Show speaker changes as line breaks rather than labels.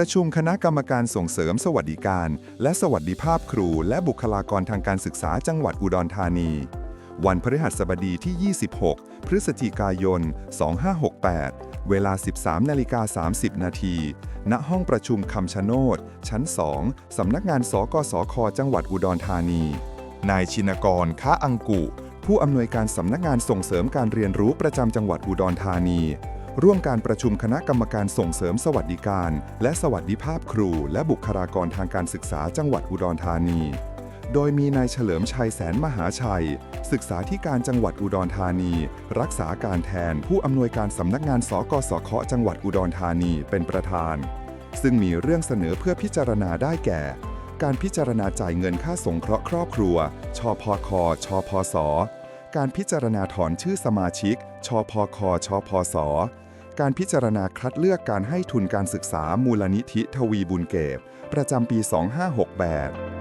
ประชุมคณะกรรมการส่งเสริมสวัสดิการ และสวัสดิภาพครู และบุคลากรทางการศึกษาจังหวัดอุดรธานี วันพฤหัสบดีที่ 26 พฤศจิกายน 2568 เวลา 13นาฬิกา30 นาที ณ ห้องประชุมคำชะโนด ชั้น 2 สำนักงานสกสค จังหวัดอุดรธานี นายชินกร ค้าอังกุผู้อำนวยการสำนักงานส่งเสริมการเรียนรู้ประจำจังหวัดอุดรธานี ร่วมการประชุมคณะกรรมการส่งเสริมสวัสดิการ และสวัสดิภาพครู และบุคลากรทางการศึกษาจังหวัดอุดรธานี โดยมีนายเฉลิมชัยแสนมหาชัย ศึกษาธิการจังหวัดอุดรธานี รักษาการแทนผู้อำนวยการสำนักงานสกสคจังหวัดอุดรธานีเป็นประธาน ซึ่งมีเรื่องเสนอเพื่อพิจารณาได้แก่ การพิจารณาจ่ายเงินค่าสงเคราะห์ครอบครัว ชพค ชพสการพิจารณาถอนชื่อสมาชิก ชพค ชพส การพิจารณาคัดเลือกการให้ทุนการศึกษามูลนิธิทวีบุญเก็บ ประจำปี 2568